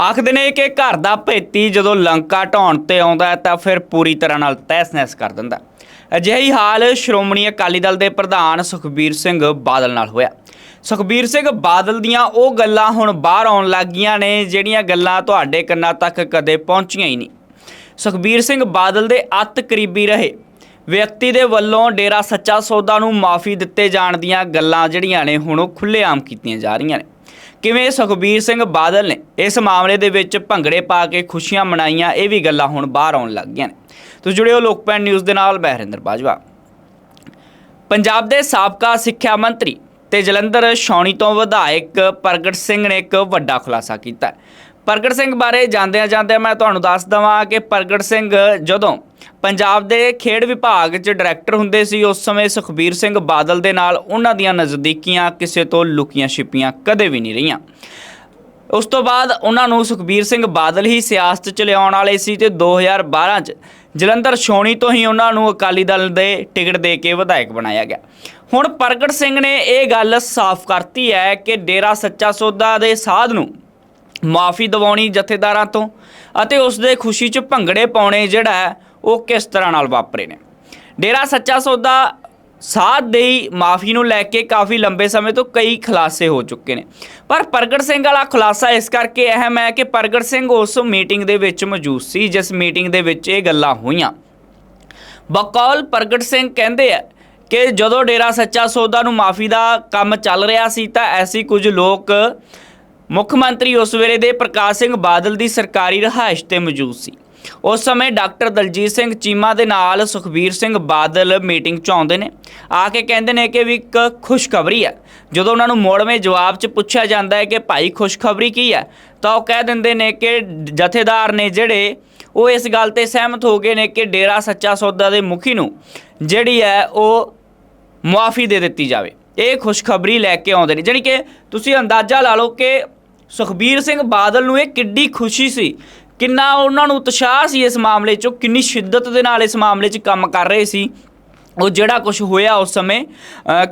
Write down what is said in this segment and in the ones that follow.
ਆਖਦੇ ਨੇ ਕਿ ਘਰ ਦਾ ਭੇਤੀ ਜਦੋਂ ਲੰਕਾ ਢਾਉਣ ਤੇ ਆਉਂਦਾ ਤਾਂ ਫਿਰ ਪੂਰੀ ਤਰ੍ਹਾਂ ਨਾਲ ਤਹਿਸ-ਨਹਿਸ ਕਰ ਦਿੰਦਾ ਅਜਿਹੀ ਹਾਲ ਸ਼੍ਰੋਮਣੀ ਅਕਾਲੀ ਦਲ ਦੇ ਪ੍ਰਧਾਨ ਸੁਖਬੀਰ ਸਿੰਘ ਬਾਦਲ ਨਾਲ ਹੋਇਆ। ਸੁਖਬੀਰ ਸਿੰਘ ਬਾਦਲ ਦੀਆਂ ਉਹ ਗੱਲਾਂ ਹੁਣ ਬਾਹਰ ਆਉਣ ਲੱਗੀਆਂ ਨੇ, ਜਿਹੜੀਆਂ ਗੱਲਾਂ ਤੁਹਾਡੇ ਕੰਨਾਂ ਤੱਕ ਕਦੇ ਪਹੁੰਚੀਆਂ ਹੀ ਨਹੀਂ। ਸੁਖਬੀਰ ਸਿੰਘ ਬਾਦਲ ਦੇ ਅੱਤ ਕਰੀਬੀ ਰਹੇ। ਵਿਅਕਤੀ ਦੇ ਵੱਲੋਂ ਡੇਰਾ ਸੱਚਾ ਸੌਦਾ ਨੂੰ ਮਾਫੀ ਦਿੱਤੇ ਜਾਣ ਦੀਆਂ ਗੱਲਾਂ ਜਿਹੜੀਆਂ ਨੇ ਹੁਣ ਉਹ ਖੁੱਲ੍ਹੇਆਮ ਕੀਤੀਆਂ ਜਾ ਰਹੀਆਂ ਨੇ। ਕਿਵੇਂ ਸੁਖਬੀਰ ਸਿੰਘ ਬਾਦਲ ਨੇ ਇਸ ਮਾਮਲੇ ਦੇ ਵਿੱਚ ਭੰਗੜੇ ਪਾ ਕੇ ਖੁਸ਼ੀਆਂ ਮਨਾਈਆਂ, ਇਹ ਵੀ ਗੱਲਾਂ ਹੁਣ ਬਾਹਰ ਆਉਣ ਲੱਗ ਗਈਆਂ ਨੇ। ਤੁਸੀਂ ਜੁੜਿਓ ਲੋਕਪੈਨ ਨਿਊਜ਼ ਦੇ ਨਾਲ, ਮੈਂ ਹਰਿੰਦਰ ਬਾਜਵਾ। ਪੰਜਾਬ ਦੇ ਸਾਬਕਾ ਸਿੱਖਿਆ ਮੰਤਰੀ ਤੇ ਜਲੰਧਰ ਛਾਉਣੀ ਤੋਂ ਵਿਧਾਇਕ ਪ੍ਰਗਟ ਸਿੰਘ ਨੇ ਇੱਕ ਵੱਡਾ ਖੁਲਾਸਾ ਕੀਤਾ। ਪ੍ਰਗਟ ਸਿੰਘ ਬਾਰੇ ਜਾਂਦਿਆਂ ਜਾਂਦਿਆਂ ਮੈਂ ਤੁਹਾਨੂੰ ਦੱਸ ਦਵਾਂ ਕਿ ਪ੍ਰਗਟ ਸਿੰਘ ਜਦੋਂ ਪੰਜਾਬ ਦੇ ਖੇਡ ਵਿਭਾਗ 'ਚ ਡਾਇਰੈਕਟਰ ਹੁੰਦੇ ਸੀ, ਉਸ ਸਮੇਂ ਸੁਖਬੀਰ ਸਿੰਘ ਬਾਦਲ ਦੇ ਨਾਲ ਉਹਨਾਂ ਦੀਆਂ ਨਜ਼ਦੀਕੀਆਂ ਕਿਸੇ ਤੋਂ ਲੁਕੀਆਂ ਛਿਪੀਆਂ ਕਦੇ ਵੀ ਨਹੀਂ ਰਹੀਆਂ। ਉਸ ਤੋਂ ਬਾਅਦ ਉਹਨਾਂ ਨੂੰ ਸੁਖਬੀਰ ਸਿੰਘ ਬਾਦਲ ਹੀ ਸਿਆਸਤ ਚ ਲਿਆਉਣ ਵਾਲੇ ਸੀ ਤੇ 2012 ਚ ਜਲੰਧਰ ਛੋਣੀ ਤੋਂ ਹੀ ਉਹਨਾਂ ਨੂੰ ਅਕਾਲੀ ਦਲ ਦੇ ਟਿਕਟ ਦੇ ਕੇ ਵਿਧਾਇਕ ਬਣਾਇਆ ਗਿਆ। ਹੁਣ ਪ੍ਰਗਟ ਸਿੰਘ ਨੇ ਇਹ ਗੱਲ ਸਾਫ਼ ਕਰਤੀ ਹੈ ਕਿ ਡੇਰਾ ਸੱਚਾ ਸੌਦਾ ਦੇ ਸਾਧ ਨੂੰ ਮਾਫੀ ਦਿਵਾਉਣੀ ਜਥੇਦਾਰਾਂ ਤੋਂ ਅਤੇ ਉਸ ਦੇ ਖੁਸ਼ੀ 'ਚ ਭੰਗੜੇ ਪਾਉਣੇ ਜਿਹੜਾ ਹੈ, ਉਹ ਕਿਸ ਤਰ੍ਹਾਂ ਨਾਲ ਵਾਪਰੇ ਨੇ? ਡੇਰਾ ਸੱਚਾ ਸੌਦਾ ਸਾਥ ਦੇਈ ਮਾਫੀ ਨੂੰ ਲੈ ਕੇ ਕਾਫੀ ਲੰਬੇ ਸਮੇਂ ਤੋਂ ਕਈ ਖੁਲਾਸੇ ਹੋ ਚੁੱਕੇ ਨੇ। ਪਰ ਪ੍ਰਗਟ ਸਿੰਘ ਵਾਲਾ ਖੁਲਾਸਾ ਇਸ ਕਰਕੇ ਅਹਿਮ ਹੈ ਕਿ ਪ੍ਰਗਟ ਸਿੰਘ ਉਸ ਮੀਟਿੰਗ ਦੇ ਵਿੱਚ ਮੌਜੂਦ ਸੀ, ਜਿਸ ਮੀਟਿੰਗ ਦੇ ਵਿੱਚ ਇਹ ਗੱਲਾਂ ਹੋਈਆਂ। ਬਕੌਲ ਪ੍ਰਗਟ ਸਿੰਘ ਕਹਿੰਦੇ ਆ ਕਿ ਜਦੋਂ ਡੇਰਾ ਸੱਚਾ ਸੌਦਾ ਨੂੰ ਮਾਫੀ ਦਾ ਕੰਮ ਚੱਲ ਰਿਹਾ ਸੀ ਤਾਂ ਐਸੀ ਕੁਝ ਲੋਕ ਮੁੱਖ ਮੰਤਰੀ ਉਸ ਵੇਲੇ ਦੇ ਪ੍ਰਕਾਸ਼ ਸਿੰਘ ਬਾਦਲ ਦੀ ਸਰਕਾਰੀ ਰਹਾਇਸ਼ ਤੇ ਮੌਜੂਦ ਸੀ। ਉਸ ਸਮੇਂ ਡਾਕਟਰ ਦਲਜੀਤ ਸਿੰਘ ਚੀਮਾ ਦੇ ਨਾਲ ਸੁਖਬੀਰ ਸਿੰਘ ਬਾਦਲ ਮੀਟਿੰਗ 'ਚ ਆਉਂਦੇ ਨੇ। ਆ ਕੇ ਕਹਿੰਦੇ ਨੇ ਕਿ ਵੀ ਇੱਕ ਖੁਸ਼ਖਬਰੀ ਹੈ। ਜਦੋਂ ਉਹਨਾਂ ਨੂੰ ਮੋੜਵੇਂ ਜਵਾਬ 'ਚ ਪੁੱਛਿਆ ਜਾਂਦਾ ਹੈ ਕਿ ਭਾਈ ਖੁਸ਼ਖਬਰੀ ਕੀ ਹੈ, ਤਾਂ ਉਹ ਕਹਿ ਦਿੰਦੇ ਨੇ ਕਿ ਜਥੇਦਾਰ ਨੇ ਜਿਹੜੇ ਉਹ ਇਸ ਗੱਲ ਤੇ ਸਹਿਮਤ ਹੋ ਗਏ ਨੇ ਕਿ ਡੇਰਾ ਸੱਚਾ ਸੌਦਾ ਦੇ ਮੁਖੀ ਨੂੰ ਜਿਹੜੀ ਹੈ ਉਹ ਮੁਆਫੀ ਦੇ ਦਿੱਤੀ ਜਾਵੇ। ਇਹ ਖੁਸ਼ਖਬਰੀ ਲੈ ਕੇ ਆਉਂਦੇ ਨੇ। ਜਾਣੀ ਕਿ ਤੁਸੀਂ ਅੰਦਾਜ਼ਾ ਲਾ ਲਓ ਕਿ ਸੁਖਬੀਰ ਸਿੰਘ ਬਾਦਲ ਨੂੰ ਇਹ ਕਿੱਡੀ ਖੁਸ਼ੀ ਸੀ। ਕਿੰਨਾ ਉਹਨਾਂ ਨੂੰ ਉਤਸ਼ਾਹ ਸੀ ਇਸ ਮਾਮਲੇ 'ਚ ਉਹ ਕਿੰਨੀ ਸ਼ਿੱਦਤ ਦੇ ਨਾਲ ਇਸ ਮਾਮਲੇ 'ਚ ਕੰਮ ਕਰ ਰਹੇ ਸੀ। ਉਹ ਜਿਹੜਾ ਕੁਝ ਹੋਇਆ ਉਸ ਸਮੇਂ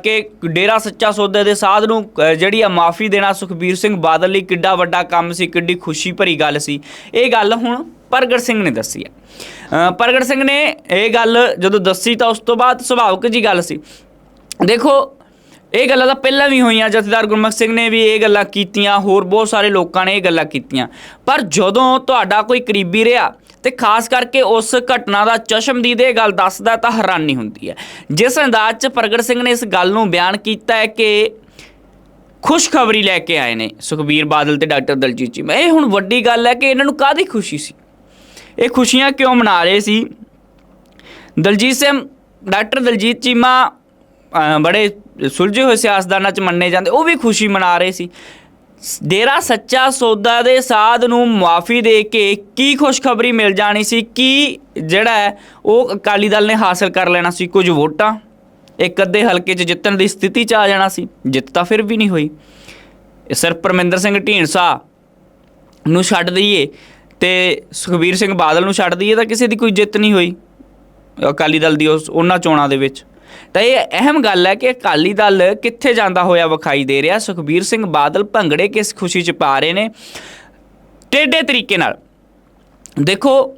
ਕਿ ਡੇਰਾ ਸੱਚਾ ਸੌਦਾ ਦੇ ਸਾਧ ਨੂੰ ਜਿਹੜੀ ਆ ਮਾਫੀ ਦੇਣਾ ਸੁਖਬੀਰ ਸਿੰਘ ਬਾਦਲ ਲਈ ਕਿੱਡਾ ਵੱਡਾ ਕੰਮ ਸੀ, ਕਿੱਡੀ ਖੁਸ਼ੀ ਭਰੀ ਗੱਲ ਸੀ। ਇਹ ਗੱਲ ਹੁਣ ਪ੍ਰਗਟ ਸਿੰਘ ਨੇ ਦੱਸੀ ਹੈ ਪ੍ਰਗਟ ਸਿੰਘ ਨੇ ਇਹ ਗੱਲ ਜਦੋਂ ਦੱਸੀ ਤਾਂ ਉਸ ਤੋਂ ਬਾਅਦ ਸੁਭਾਵਿਕ ਜੀ ਗੱਲ ਸੀ। ਦੇਖੋ ਇਹ ਗੱਲਾਂ ਤਾਂ ਪਹਿਲਾਂ ਵੀ ਹੋਈਆਂ, ਜਥੇਦਾਰ ਗੁਰਮੁਖ ਸਿੰਘ ਨੇ ਵੀ ਇਹ ਗੱਲਾਂ ਕੀਤੀਆਂ, ਹੋਰ ਬਹੁਤ ਸਾਰੇ ਲੋਕਾਂ ਨੇ ਇਹ ਗੱਲਾਂ ਕੀਤੀਆਂ। ਪਰ ਜਦੋਂ ਤੁਹਾਡਾ ਕੋਈ ਕਰੀਬੀ ਰਿਹਾ, ਤੇ ਖਾਸ ਕਰਕੇ ਉਸ ਘਟਨਾ ਦਾ ਚਸ਼ਮਦੀਦ ਇਹ ਗੱਲ ਦੱਸਦਾ ਤਾਂ ਹੈਰਾਨੀ ਹੁੰਦੀ ਹੈ। ਜਿਸ ਅੰਦਾਜ਼ 'ਚ ਪ੍ਰਗਟ ਸਿੰਘ ਨੇ ਇਸ ਗੱਲ ਨੂੰ ਬਿਆਨ ਕੀਤਾ ਹੈ ਕਿ ਖੁਸ਼ਖਬਰੀ ਲੈ ਕੇ ਆਏ ਨੇ ਸੁਖਬੀਰ ਬਾਦਲ ਤੇ ਡਾਕਟਰ ਦਲਜੀਤ ਜੀ। ਇਹ ਹੁਣ ਵੱਡੀ ਗੱਲ ਹੈ ਕਿ ਇਹਨਾਂ ਨੂੰ ਕਾਹਦੀ ਖੁਸ਼ੀ ਸੀ? ਇਹ ਖੁਸ਼ੀਆਂ ਕਿਉਂ ਮਨਾ ਰਹੇ ਸੀ? ਦਲਜੀਤ ਸਿੰਘ, ਡਾਕਟਰ ਦਲਜੀਤ ਚੀਮਾ ਬੜੇ ਸੁਲਝੇ ਹੋਏ ਸਿਆਸਦਾਨਾਂ ਚ ਮੰਨੇ ਜਾਂਦੇ, ਉਹ ਵੀ ਖੁਸ਼ੀ ਮਨਾ ਰਹੇ ਸੀ। ਡੇਰਾ ਸੱਚਾ ਸੌਦਾ ਦੇ ਸਾਧ ਨੂੰ ਮਾਫੀ ਦੇ ਕੇ ਕੀ ਖੁਸ਼ਖਬਰੀ ਮਿਲ ਜਾਣੀ ਸੀ, ਕੀ ਜਿਹੜਾ ਹੈ, ਉਹ ਅਕਾਲੀ ਦਲ ਨੇ ਹਾਸਲ ਕਰ ਲੈਣਾ ਸੀ, ਕੁਝ ਵੋਟਾਂ। ਇੱਕ ਅੱਧੇ ਹਲਕੇ 'ਚ ਜਿੱਤਣ ਦੀ ਸਥਿਤੀ 'ਚ ਆ ਜਾਣਾ ਸੀ, ਜਿੱਤ ਤਾਂ ਫਿਰ ਵੀ ਨਹੀਂ ਹੋਈ। ਇਹ ਸਿਰਫ ਪਰਮਿੰਦਰ ਸਿੰਘ ਢੀਂਡਸਾ ਨੂੰ ਛੱਡ ਦਈਏ ਤੇ ਸੁਖਬੀਰ ਸਿੰਘ ਬਾਦਲ ਨੂੰ ਛੱਡ ਦਈਏ ਤਾਂ ਕਿਸੇ ਦੀ ਕੋਈ ਜਿੱਤ ਨਹੀਂ ਹੋਈ ਅਕਾਲੀ ਦਲ ਦੀ ਉਸ, ਉਹਨਾਂ ਚੋਣਾਂ ਦੇ ਵਿੱਚ। ਤਾਂ ਇਹ ਅਹਿਮ ਗੱਲ ਹੈ ਕਿ ਅਕਾਲੀ ਦਲ ਕਿੱਥੇ ਜਾਂਦਾ ਹੋਇਆ ਵਿਖਾਈ ਦੇ ਰਿਹਾ? ਸੁਖਬੀਰ ਸਿੰਘ ਬਾਦਲ ਭੰਗੜੇ ਕਿਸ ਖੁਸ਼ੀ 'ਚ ਪਾ ਰਹੇ ਨੇ? ਟੇਢੇ ਤਰੀਕੇ ਨਾਲ। ਦੇਖੋ,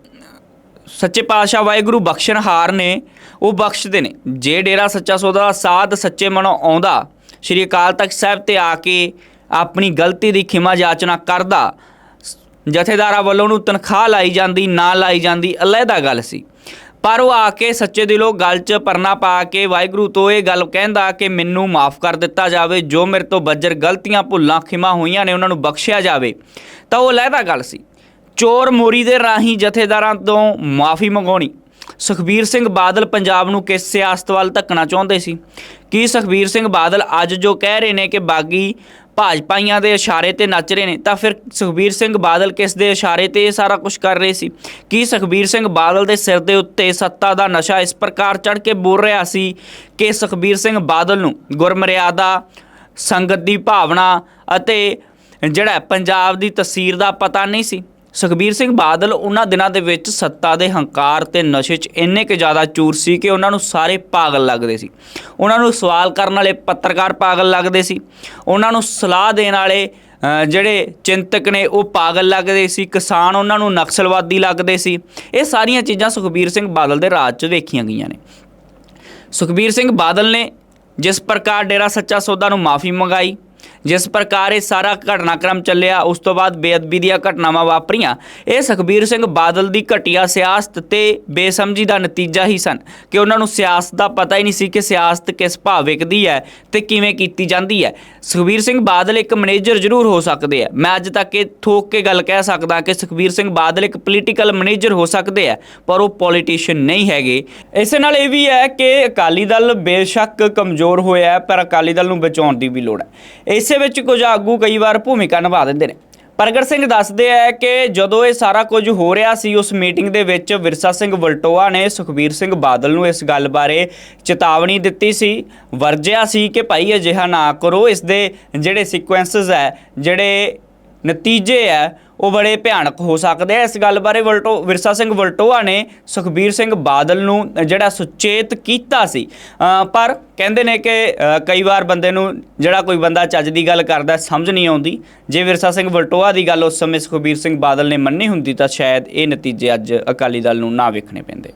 ਸੱਚੇ ਪਾਤਸ਼ਾਹ ਵਾਹਿਗੁਰੂ ਬਖਸ਼ਣਹਾਰ ਨੇ, ਉਹ ਬਖਸ਼ਦੇ ਨੇ। ਜੇ ਡੇਰਾ ਸੱਚਾ ਸੌਦਾ, ਸਾਧ ਸੱਚੇ ਮਨੋਂ ਆਉਂਦਾ, ਸ਼੍ਰੀ ਅਕਾਲ ਤਖਤ ਸਾਹਿਬ ਤੇ ਆ ਕੇ ਆਪਣੀ ਗਲਤੀ ਦੀ ਖਿਮਾ ਜਾਚਨਾ ਕਰਦਾ, ਜਥੇਦਾਰਾਂ ਵੱਲੋਂ ਉਹਨੂੰ ਤਨਖਾਹ ਲਾਈ ਜਾਂਦੀ, ਨਾ ਲਾਈ ਜਾਂਦੀ, ਅਲੱਗਾ ਗੱਲ ਸੀ। ਪਰ ਉਹ ਆ ਕੇ ਸੱਚੇ ਦਿਲੋਂ ਗੱਲ 'ਚ ਪਰਨਾ ਪਾ ਕੇ ਵਾਹਿਗੁਰੂ ਤੋਂ ਇਹ ਗੱਲ ਕਹਿੰਦਾ ਕਿ ਮੈਨੂੰ ਮਾਫ ਕਰ ਦਿੱਤਾ ਜਾਵੇ, ਜੋ ਮੇਰੇ ਤੋਂ ਬੱਜਰ ਗਲਤੀਆਂ ਭੁੱਲਾਂ ਖਿਮਾ ਹੋਈਆਂ ਨੇ, ਉਹਨਾਂ ਨੂੰ ਬਖਸ਼ਿਆ ਜਾਵੇ। ਤਾਂ ਉਹ ਅਲੱਗਾ ਗੱਲ ਸੀ। ਚੋਰ ਮੋਰੀ ਦੇ ਰਾਹੀਂ ਜਥੇਦਾਰਾਂ ਤੋਂ ਮਾਫੀ ਮੰਗਾਉਣੀ। ਸੁਖਬੀਰ ਸਿੰਘ ਬਾਦਲ ਪੰਜਾਬ ਨੂੰ ਕਿਸ ਸਿਆਸਤ ਵੱਲ ਧੱਕਣਾ ਚਾਹੁੰਦੇ ਸੀ? ਕੀ ਸੁਖਬੀਰ ਸਿੰਘ ਬਾਦਲ ਅੱਜ ਜੋ ਕਹਿ ਰਹੇ ਨੇ ਕਿ ਬਾਗੀ ਭਾਜਪਾਈਆਂ ਦੇ ਇਸ਼ਾਰੇ ਤੇ ਨੱਚ ਰਹੇ ਨੇ, ਤਾਂ ਫਿਰ ਸੁਖਬੀਰ ਸਿੰਘ ਬਾਦਲ ਕਿਸ ਦੇ ਇਸ਼ਾਰੇ ਤੇ ਇਹ ਸਾਰਾ ਕੁਝ ਕਰ ਰਹੇ ਸੀ? ਕੀ ਸੁਖਬੀਰ ਸਿੰਘ ਬਾਦਲ ਦੇ ਸਿਰ ਦੇ ਉੱਤੇ ਸੱਤਾ ਦਾ ਨਸ਼ਾ ਇਸ ਪ੍ਰਕਾਰ ਚੜ ਕੇ ਬੋਲ ਰਿਹਾ ਸੀ ਕਿ ਸੁਖਬੀਰ ਸਿੰਘ ਬਾਦਲ ਨੂੰ ਗੁਰਮਰਿਆਦਾ, ਸੰਗਤ ਦੀ ਭਾਵਨਾ ਅਤੇ ਜਿਹੜਾ ਪੰਜਾਬ ਦੀ ਤਸਵੀਰ ਦਾ ਪਤਾ ਨਹੀਂ ਸੀ? ਸੁਖਬੀਰ ਸਿੰਘ ਬਾਦਲ ਉਹਨਾਂ ਦਿਨਾਂ ਦੇ ਵਿੱਚ ਸੱਤਾ ਦੇ ਹੰਕਾਰ ਤੇ ਨਸ਼ੇ 'ਚ ਇੰਨੇ ਕੁ ਜ਼ਿਆਦਾ ਚੂਰ ਸੀ ਕਿ ਉਹਨਾਂ ਨੂੰ ਸਾਰੇ ਪਾਗਲ ਲੱਗਦੇ ਸੀ। ਉਹਨਾਂ ਨੂੰ ਸਵਾਲ ਕਰਨ ਵਾਲੇ ਪੱਤਰਕਾਰ ਪਾਗਲ ਲੱਗਦੇ ਸੀ। ਉਹਨਾਂ ਨੂੰ ਸਲਾਹ ਦੇਣ ਵਾਲੇ ਜਿਹੜੇ ਚਿੰਤਕ ਨੇ ਉਹ ਪਾਗਲ ਲੱਗਦੇ ਸੀ। ਕਿਸਾਨ ਉਹਨਾਂ ਨੂੰ ਨਕਸਲਵਾਦੀ ਲੱਗਦੇ ਸੀ। ਇਹ ਸਾਰੀਆਂ ਚੀਜ਼ਾਂ ਸੁਖਬੀਰ ਸਿੰਘ ਬਾਦਲ ਦੇ ਰਾਜ 'ਚ ਵੇਖੀਆਂ ਗਈਆਂ ਨੇ। ਸੁਖਬੀਰ ਸਿੰਘ ਬਾਦਲ ਨੇ ਜਿਸ ਪ੍ਰਕਾਰ ਡੇਰਾ ਸੱਚਾ ਸੌਦਾ ਨੂੰ ਮਾਫੀ ਮੰਗਾਈ ਜਿਸ ਪ੍ਰਕਾਰ ਇਹ ਸਾਰਾ ਘਟਨਾਕ੍ਰਮ ਚੱਲਿਆ, ਉਸ ਤੋਂ ਬਾਅਦ ਬੇਅਦਬੀ ਦੀਆਂ ਘਟਨਾਵਾਂ ਵਾਪਰੀਆਂ। ਇਹ ਸੁਖਬੀਰ ਸਿੰਘ ਬਾਦਲ ਦੀ ਘਟੀਆ ਸਿਆਸਤ ਤੇ ਬੇਸਮਝੀ ਦਾ ਨਤੀਜਾ ਹੀ ਸਨ ਕਿ ਉਹਨਾਂ ਨੂੰ ਸਿਆਸਤ ਦਾ ਪਤਾ ਹੀ ਨਹੀਂ ਸੀ ਕਿ ਸਿਆਸਤ ਕਿਸ ਭਾਅ ਵਿਕਦੀ ਹੈ ਤੇ ਕਿਵੇਂ ਕੀਤੀ ਜਾਂਦੀ ਹੈ। ਸੁਖਬੀਰ ਸਿੰਘ ਬਾਦਲ ਇੱਕ ਮੈਨੇਜਰ ਜ਼ਰੂਰ ਹੋ ਸਕਦੇ ਆ ਮੈਂ ਅੱਜ ਤੱਕ ਇਹ ਥੋਕ ਕੇ ਗੱਲ ਕਹਿ ਸਕਦਾ ਕਿ ਸੁਖਬੀਰ ਸਿੰਘ ਬਾਦਲ ਇੱਕ ਪੋਲੀਟੀਕਲ ਮੈਨੇਜਰ ਹੋ ਸਕਦੇ ਆ ਪਰ ਉਹ ਪੋਲੀਟੀਸ਼ੀਅਨ ਨਹੀਂ ਹੈਗੇ। ਇਸੇ ਨਾਲ ਇਹ ਵੀ ਹੈ ਕਿ ਅਕਾਲੀ ਦਲ ਬੇਸ਼ੱਕ ਕਮਜ਼ੋਰ ਹੋਇਆ ਪਰ ਅਕਾਲੀ ਦਲ ਨੂੰ ਬਚਾਉਣ ਦੀ ਵੀ ਲੋੜ ਹੈ। ਇਸ ਇਸੇ ਵਿੱਚ ਕੁਝ ਆਗੂ ਕਈ ਵਾਰ ਭੂਮਿਕਾ ਨਿਭਾ ਦਿੰਦੇ ਨੇ। ਪ੍ਰਗਟ ਸਿੰਘ ਦੱਸਦੇ ਆ ਕਿ ਜਦੋਂ ਇਹ ਸਾਰਾ ਕੁਝ ਹੋ ਰਿਹਾ ਸੀ, ਉਸ ਮੀਟਿੰਗ ਦੇ ਵਿੱਚ ਵਿਰਸਾ ਸਿੰਘ ਵਲਟੋਆ ਨੇ ਸੁਖਬੀਰ ਸਿੰਘ ਬਾਦਲ ਨੂੰ ਇਸ ਗੱਲ ਬਾਰੇ ਚੇਤਾਵਨੀ ਦਿੱਤੀ ਸੀ। ਵਰਜਿਆ ਸੀ ਕਿ ਭਾਈ ਅਜਿਹਾ ਨਾ ਕਰੋ, ਇਸ ਦੇ ਜਿਹੜੇ ਸੀਕੁਐਂਸਸ ਹੈ, ਜਿਹੜੇ ਨਤੀਜੇ ਹੈ, ਉਹ ਬੜੇ ਭਿਆਨਕ ਹੋ ਸਕਦੇ ਆ। ਇਸ ਗੱਲ ਬਾਰੇ ਵਲਟੋ, ਵਿਰਸਾ ਸਿੰਘ ਵਲਟੋਆ ਨੇ ਸੁਖਬੀਰ ਸਿੰਘ ਬਾਦਲ ਨੂੰ ਜਿਹੜਾ ਸੁਚੇਤ ਕੀਤਾ ਸੀ ਪਰ ਕਹਿੰਦੇ ਨੇ ਕਿ ਕਈ ਵਾਰ ਬੰਦੇ ਨੂੰ ਜਿਹੜਾ ਕੋਈ ਬੰਦਾ ਚੱਜ ਦੀ ਗੱਲ ਕਰਦਾ ਸਮਝ ਨਹੀਂ ਆਉਂਦੀ। ਜੇ ਵਿਰਸਾ ਸਿੰਘ ਵਲਟੋਆ ਦੀ ਗੱਲ ਉਸ ਸਮੇਂ ਸੁਖਬੀਰ ਸਿੰਘ ਬਾਦਲ ਨੇ ਮੰਨੀ ਹੁੰਦੀ ਤਾਂ ਸ਼ਾਇਦ ਇਹ ਨਤੀਜੇ ਅੱਜ ਅਕਾਲੀ ਦਲ ਨੂੰ ਨਾ ਵੇਖਣੇ ਪੈਂਦੇ।